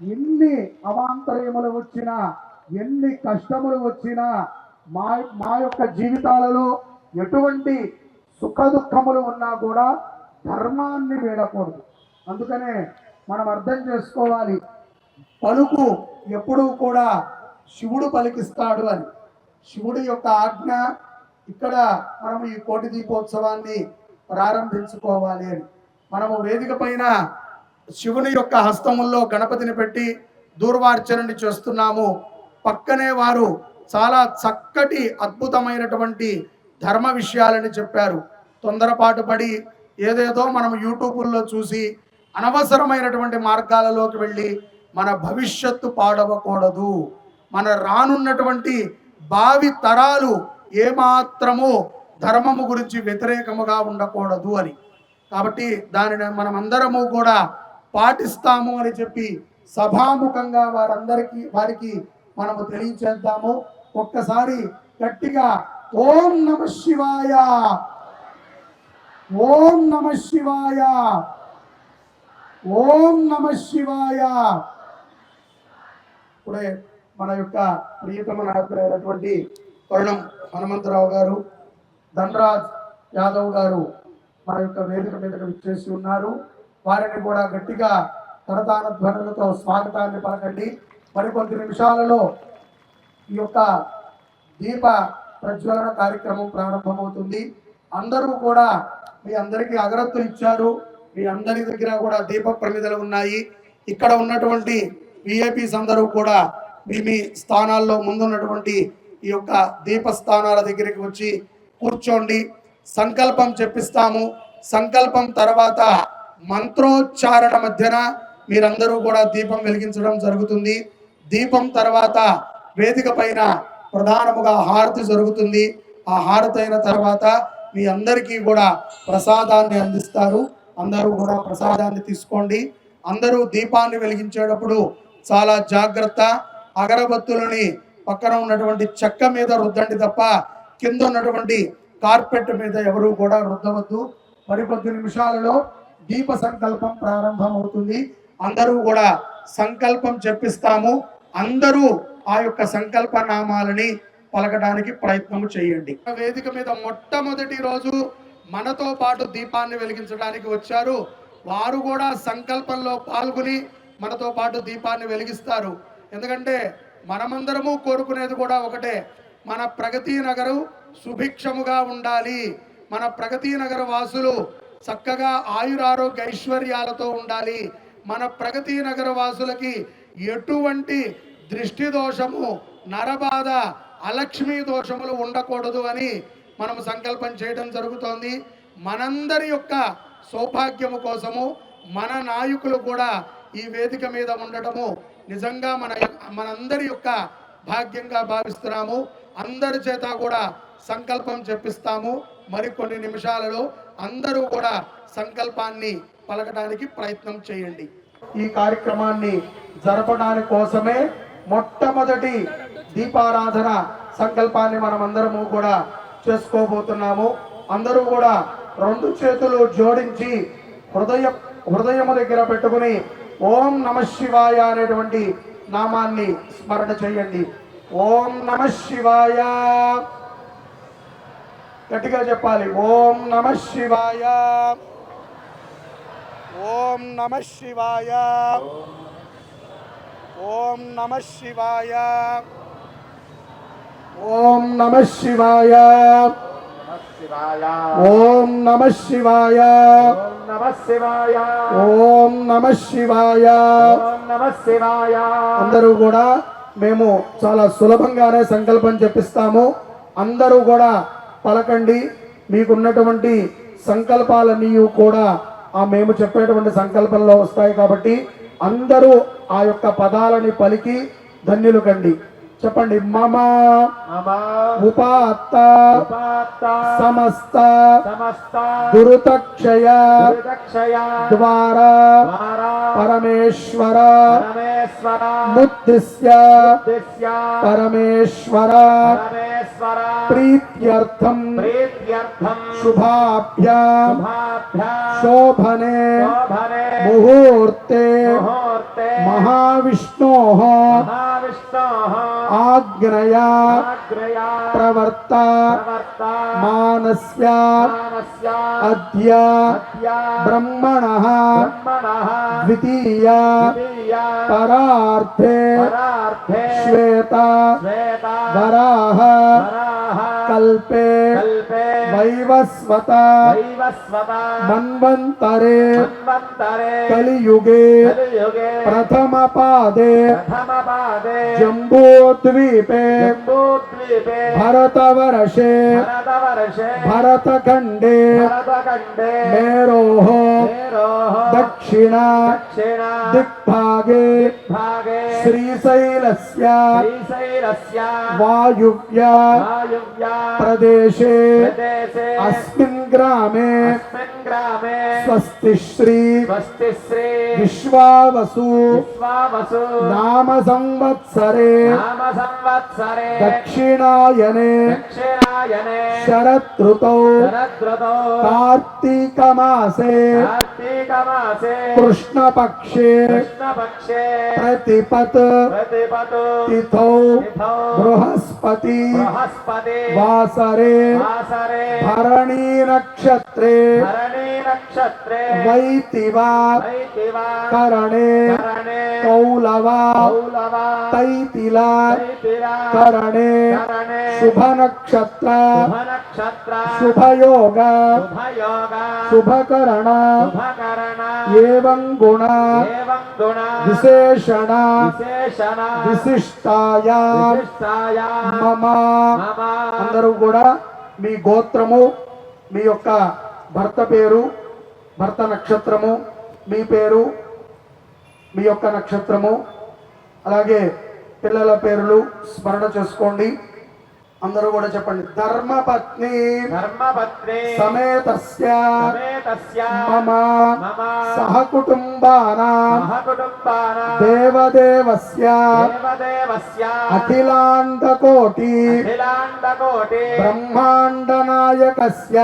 ఎన్ని అవాంతర్యములు వచ్చినా ఎన్ని కష్టములు వచ్చినా మా మా యొక్క జీవితాలలో ఎటువంటి సుఖ దుఃఖములు ఉన్నా కూడా ధర్మాన్ని వీడకూడదు. అందుకనే మనం అర్థం చేసుకోవాలి. పలుకు ఎప్పుడూ కూడా శివుడు పలికిస్తాడు అని. శివుడి యొక్క ఆజ్ఞ ఇక్కడ మనం ఈ కోటి దీపోత్సవాన్ని ప్రారంభించుకోవాలి అని. మనము వేదిక పైన శివుని యొక్క హస్తముల్లో గణపతిని పెట్టి దూర్వార్చనని చేస్తున్నాము. పక్కనే వారు చాలా చక్కటి అద్భుతమైనటువంటి ధర్మ విషయాలని చెప్పారు. తొందరపాటు పడి ఏదేదో మనం యూట్యూబుల్లో చూసి అనవసరమైనటువంటి మార్గాలలోకి వెళ్ళి మన భవిష్యత్తు పాడవకూడదు. మన రానున్నటువంటి భావి తరాలు ఏమాత్రము ధర్మము గురించి వ్యతిరేకముగా ఉండకూడదు అని. కాబట్టి దానిని మనమందరము కూడా పాటిస్తాము అని చెప్పి సభాముఖంగా వారందరికీ వారికి మనము తెలియచేద్దాము. ఒక్కసారి గట్టిగా ఓం నమ శివాయ. ఓం నమ శివాయ. ఓం నమ శివాయ. ఇప్పుడే మన యొక్క ప్రియతమ నాయకులైనటువంటి కరుణం హనుమంతరావు గారు ధనరాజ్ యాదవ్ గారు మన యొక్క వేదిక మీదకి విచ్చేసి ఉన్నారు. వారిని కూడా గట్టిగా తరతాన ధ్వనులతో స్వాగతాన్ని పలకండి. మరికొద్ది నిమిషాలలో ఈ యొక్క దీప ప్రజ్వలన కార్యక్రమం ప్రారంభమవుతుంది. అందరూ కూడా మీ అందరికీ అగరత్తులు ఇచ్చారు. మీ అందరి దగ్గర కూడా దీప ప్రమిదలు ఉన్నాయి. ఇక్కడ ఉన్నటువంటి విఐపీస్ అందరూ కూడా మీ మీ స్థానాల్లో ముందున్నటువంటి ఈ యొక్క దీప స్థానాల దగ్గరికి వచ్చి కూర్చోండి. సంకల్పం చెప్పిస్తాము. సంకల్పం తర్వాత మంత్రోచ్చారణ మధ్యన మీరందరూ కూడా దీపం వెలిగించడం జరుగుతుంది. దీపం తర్వాత వేదిక పైన ప్రధానముగా హారతి జరుగుతుంది. ఆ హారతి అయిన తర్వాత మీ అందరికీ కూడా ప్రసాదాన్ని అందిస్తారు. అందరూ కూడా ప్రసాదాన్ని తీసుకోండి. అందరూ దీపాన్ని వెలిగించేటప్పుడు చాలా జాగ్రత్త. అగరబత్తులని పక్కన ఉన్నటువంటి చెక్క మీద రుద్దండి తప్ప కింద ఉన్నటువంటి కార్పెట్ మీద ఎవరు కూడా రుద్దవద్దు. మరికొద్ది నిమిషాలలో దీప సంకల్పం ప్రారంభమవుతుంది. అందరూ కూడా సంకల్పం చెప్పిస్తాము. అందరూ ఆ యొక్క సంకల్ప నామాలని పలకడానికి ప్రయత్నం చేయండి. వేదిక మీద మొట్టమొదటి రోజు మనతో పాటు దీపాన్ని వెలిగించడానికి వచ్చారు. వారు కూడా సంకల్పంలో పాల్గొని మనతో పాటు దీపాన్ని వెలిగిస్తారు. ఎందుకంటే మనమందరము కోరుకునేది కూడా ఒకటే. మన ప్రగతి నగరం సుభిక్షముగా ఉండాలి. మన ప్రగతి నగర వాసులు చక్కగా ఆయురారోగ్య ఐశ్వర్యాలతో ఉండాలి. మన ప్రగతి నగర వాసులకి ఎటువంటి దృష్టి దోషము నరబాధ అలక్ష్మీ దోషములు ఉండకూడదు అని మనము సంకల్పం చేయడం జరుగుతోంది. మనందరి యొక్క సౌభాగ్యము కోసము మన నాయకులు కూడా ఈ వేదిక మీద ఉండటము నిజంగా మన మనందరి యొక్క భాగ్యంగా భావిస్తున్నాము. అందరి చేత కూడా సంకల్పం చెప్పిస్తాము. మరికొన్ని నిమిషాలలో అందరూ కూడా సంకల్పాన్ని పలకడానికి ప్రయత్నం చేయండి. ఈ కార్యక్రమాన్ని జరపడానికి కోసమే మొట్టమొదటి దీపారాధన సంకల్పాన్ని మనం అందరము కూడా చేసుకోబోతున్నాము. అందరూ కూడా రెండు చేతులు జోడించి హృదయ హృదయము దగ్గర పెట్టుకుని ఓం నమ శివాయ అనేటువంటి నామాన్ని స్మరణ చేయండి. ఓం నమ శివాయ. గట్టిగా చెప్పాలి. ఓం నమ శివాయ. ఓం నమ శివాయ. ఓం నమ శివాయ. ఓం నమ శివాయ. ఓం నమ శివాయ. నమ శివాయ ఓం నమ శివాయ నమ శివాయ. అందరూ కూడా మేము చాలా సులభంగానే సంకల్పం చెప్పిస్తాము. అందరూ కూడా పలకండి. మీకున్నటువంటి సంకల్పాలన్నీ కూడా ఆ మేము చెప్పేటువంటి సంకల్పంలో వస్తాయి కాబట్టి అందరూ ఆ యొక్క పదాలని పలికి ధన్యులు కండి. చెప్పండి మమ మమ ఉపాత్త ఉపాత్త సమస్త సమస్త దురుతక్షయ దుర్దక్షయ ద్వారా ద్వారా పరమేశ్వర పరమేశ్వర ముద్దిశ్య దిశ్య పరమేశ్వర పరమేశ్వర ప్రీత్యర్థం ప్రీత్యర్థం శుభాభ్యాం శుభాభ్యాం శోభనే శోభనే ముహూర్తే महाविष्णो आग्रया प्रवर्ता। मानस्या। अद्या। ब्रह्मण। द्वितीया। परार्थे। श्वेता। वराह। कल्पे। वैवस्वता। मन्वन्तरे कलियुगे प्रथमपादे जम्बूद्वीपे भरतवर्षे भरतखण्डे मेरोः दक्षिणा दिग्भागे श्रीशैलस्य वायुव्या प्रदेशे। अस्मिन् ग्रामे। ग्रामे स्वस्ति श्री स्वस्ति श्री विश्वावसु। विश्वावसु। नाम संवत्सरे। नाम संवत्सरे। दक्षिणायने। दक्षिणायने। शरत् ऋतौ शरत् ऋतौ कार्तीकमासे। कार्तीकमासे। कृष्णपक्षे। कृष्णपक्षे। प्रतिपत। प्रतिपत। तिथौ। बृहस्पति। बृहस्पति। वासरे। वासरे। भरणीर కరణే శుభ నక్షత్ర శుభనక్షత్ర శుభయోగ శుభయోగ శుభకరణ శుభకరణ ఏవం గుణ ఏవం గుణ విశేషణ విశేషణ విశిష్టాయ విశిష్టాయ మమ మమ అందరూ కూడా మీ గోత్రము మీ యొక్క భర్త పేరు భర్త నక్షత్రము మీ పేరు మీ యొక్క నక్షత్రము అలాగే పిల్లల పేర్లు స్మరణ చేసుకోండి. అందరూ కూడా చెప్పండి. ధర్మపత్ని ధర్మపత్ని సమేతస్య సమేతస్య మమ మమ సహకుటుంబానాం సహకుటుంబాన దేవదేవస్య దేవదేవస్య అఖిలాండకోటి అఖిలాండకోటి బ్రహ్మాండనాయకస్య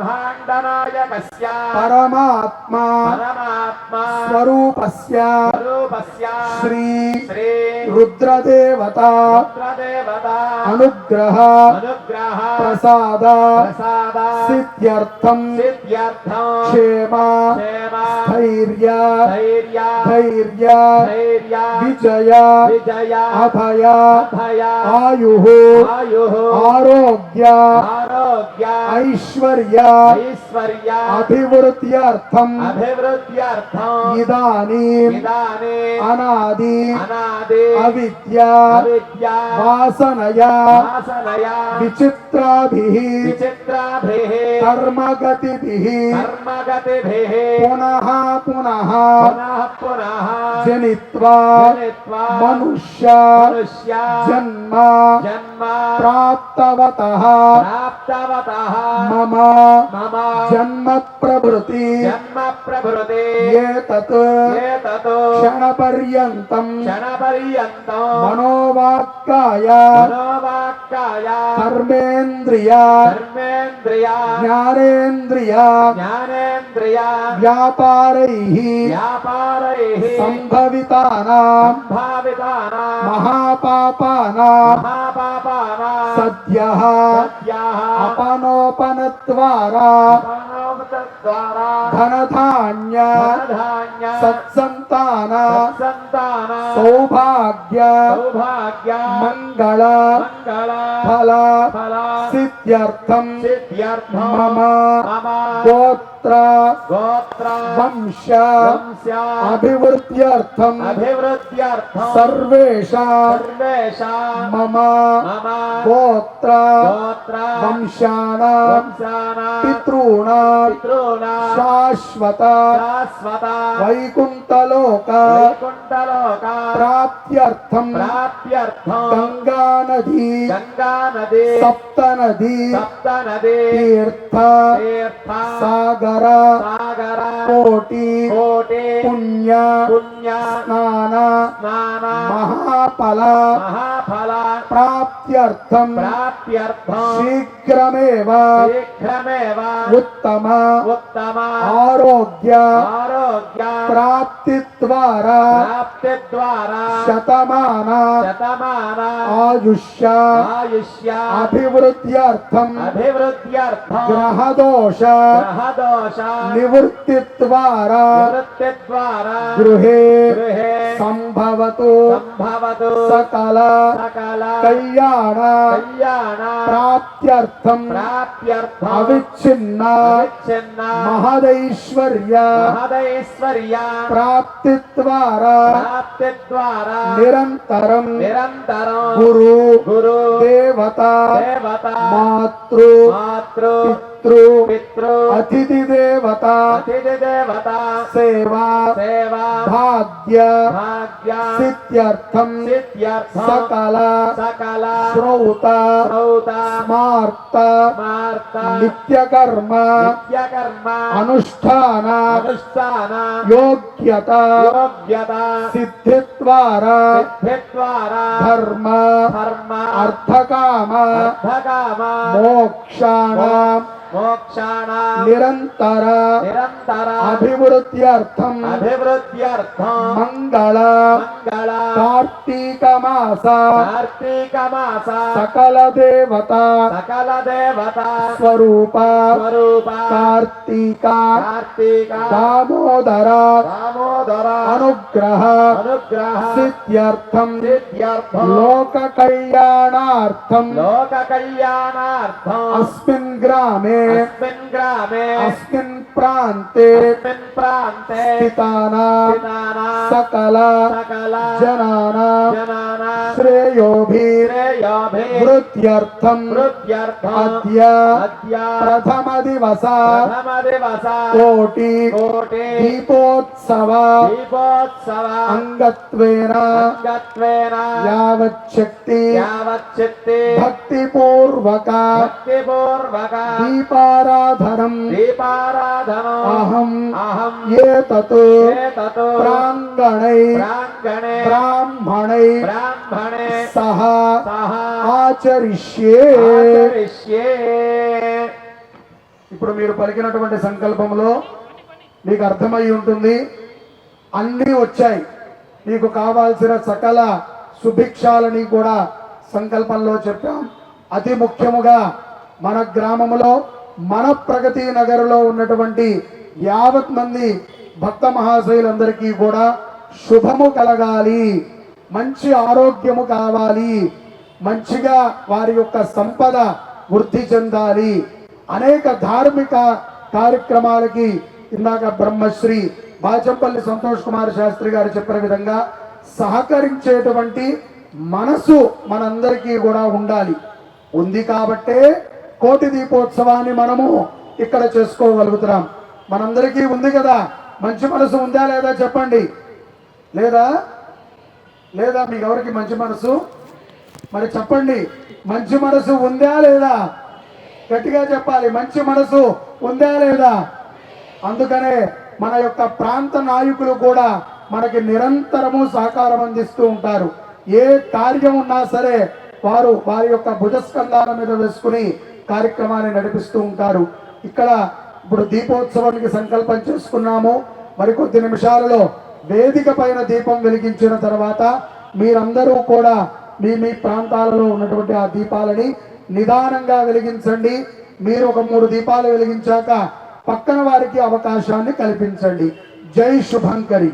బ్రహ్మాండనాయకస్య పరమాత్మా పరమాత్మా స్వరూపస్య స్వరూపస్య శ్రీ శ్రీ రుద్రదేవత అనుగ్రహ అనుగ్రహ ప్రసాద ప్రసాద సిద్ధ్యర్థం క్షేమ ధైర్య ధైర్య విజయ అభయ ఆయు ఆరోగ్య ఆరోగ్య ఐశ్వర్య ఐశ్వర్య అభివృద్ధ్యర్థం ఇదానీ అనాది అవిద్య వాసనయా విచిత్రాభిః విచిత్రాభిః కర్మగతిభిః కర్మగతిభిః పునః పునః పునః జనిత్వా మనుష్య జన్మ జన్మ ప్రాప్తవతః ప్రాప్తవతః మమ మమ జన్మ జన్మ ఏతత్ ఏతతో క్షణపర్యంతం క్షణపర్యంతం మనోవాక్కాయ మనోవాక్కాయ కర్మేంద్రియ ధర్మేంద్రియ జ్ఞానేంద్రియ జ్ఞానేంద్రియ వ్యాపారైః వ్యాపారైః సంభవితానాం సంభావితానాం మహాపాపానాం మహాపాపానాం సద్యః సత్యాః అపనోపనద్వారా అపనోపతద్వారా ధనధాన్య సత్సంతాన సంతాన సౌభాగ్య మంగళ ఫల సిద్ధ్యర్థం మమ గోత్ర गोत्र। गोत्र। वंश अभिवृद्ध्यर्थम। सर्वेषा। सर्वेषा। मम। गोत्र। गोत्र। वंशाना। पितॄणा। शाश्वत। शाश्वत। वैकुंठलोक वैकुंठलोक प्राप्त्यर्थम। प्राप्त्यर्थम। गंगा नदी गंगा नदी सप्त नदी सप्त नदी तीर्थ। तीर्थ। सागर। సాగర సాగర కోటి కోటి పుణ్య పుణ్య స్నాన స్నాన మహాఫల మహాఫల ప్రాప్త్యర్థం ప్రాప్త్యర్థం శీఘ్రమేవ శీఘ్రమేవ ఉత్తమ ఉత్తమ ఆరోగ్య ఆరోగ్య ప్రాప్తి ద్వారా ప్రాప్తి ద్వారా శతమాన శతమాన ఆయుష్య ఆయుష్య అభివృద్ధ్యర్థం అభివృద్ధ్యర్థం గ్రహదోష గ్రహదోష నివృత్తి ద్వారా నివృత్తి ద్వారా గృహే గృహే సంభవతు సంభవతు సకల సకల కళ్యాణ కళ్యాణ ప్రాప్త్యర్థం ప్రాప్త్యర్థం అవిచ్ఛిన్న అవిచ్ఛిన్న మహదైశ్వర్య మహదైశ్వర్య ప్రాప్తి ద్వారా ప్రాప్తి ద్వారా నిరంతరం నిరంతరం గురు గురు దేవత దేవత మాతృ మాతృ पितृ। पितृ। अतिथि देवता। अतिथि देवता। सेवा। सेवा। भाग्य। भाग्य। सिद्ध्यर्थम। सिद्ध्यर्थम। सकला। सकला। श्रोता। श्रोता। स्मार्त। स्मार्त। नित्य कर्म नित्य कर्म अनुष्ठान। अनुष्ठान। योग्यता। योग्यता। सिद्धिद्वारा। सिद्धिद्वारा। धर्म। धर्म। अर्थकाम। अर्थकाम। मोक्षाणाम మోక్షాణ నిరంతర నిరంతర అభివృద్ధ్యర్థం అభివృద్ధ్యర్థం మంగళ మంగళ కార్తీక మాస కార్తీక మాస సకల దేవత సకల దేవత స్వరూప స్వరూప కార్తీక కార్తీక దామోదర దామోదర అనుగ్రహ అనుగ్రహ సిద్ధ్యర్థం సిద్ధ్యర్థం లోక కళ్యాణార్థం లోక కళ్యాణార్థం అస్మిన్ గ్రామే अस्मिन् ग्रामे अस्मिन् प्रान्ते अस्मिन् प्रान्ते स्थितानां सकल जनानां जनानां अद्य प्रथमदिवसा कोटि दीपोत्सव अङ्गत्वेन यावच्छक्ति भक्तिपूर्वका दीप దీపారాధనం. దీపారాధనం. అహం. అహం. ఏతత్ ఏతతో. ప్రాంగణై. ప్రాంగణే. బ్రాహ్మణై. బ్రాహ్మణే. సహ. ఆచరిష్యే. ఇప్పుడు మీరు పలికినటువంటి సంకల్పంలో మీకు అర్థమై ఉంటుంది. అన్నీ వచ్చాయి. మీకు కావాల్సిన సకల సుభిక్షాలని కూడా సంకల్పంలో చెప్పాం. అతి ముఖ్యముగా మన గ్రామంలో మన ప్రగతి నగర్లో ఉన్నటువంటి యావత్ మంది భక్త మహాశయులందరికీ కూడా శుభము కలగాలి. మంచి ఆరోగ్యము కావాలి. మంచిగా వారి యొక్క సంపద వృద్ధి చెందాలి. అనేక ధార్మిక కార్యక్రమాలకి ఇందాక బ్రహ్మశ్రీ బాచంపల్లి సంతోష్ కుమార్ శాస్త్రి గారు చెప్పిన విధంగా సహకరించేటువంటి మనసు మనందరికీ కూడా ఉండాలి. ఉంది కాబట్టే కోటి దీపోత్సవాన్ని మనము ఇక్కడ చేసుకోగలుగుతున్నాం. మనందరికీ ఉంది కదా? మంచి మనసు ఉందా లేదా చెప్పండి. లేదా? లేదా మీకు ఎవరికి మంచి మనసు? మరి చెప్పండి. మంచి మనసు ఉందా లేదా? గట్టిగా చెప్పాలి. మంచి మనసు ఉందా లేదా? అందుకనే మన యొక్క ప్రాంత నాయకులు కూడా మనకి నిరంతరము సహకారం అందిస్తూ ఉంటారు. ఏ కార్యం ఉన్నా సరే వారు వారి యొక్క భుజస్కంధాల మీద వేసుకుని కార్యక్రమాన్ని నడిపిస్తూ ఉంటారు. ఇక్కడ ఇప్పుడు దీపోత్సవానికి సంకల్పం చేసుకున్నాము. మరికొద్ది నిమిషాలలో వేదిక పైన దీపం వెలిగించిన తర్వాత మీరందరూ కూడా మీ మీ ప్రాంతాలలో ఉన్నటువంటి ఆ దీపాలని నిదానంగా వెలిగించండి. మీరు ఒక మూడు దీపాలు వెలిగించాక పక్కన వారికి అవకాశాన్ని కల్పించండి. జై శుభంకరి.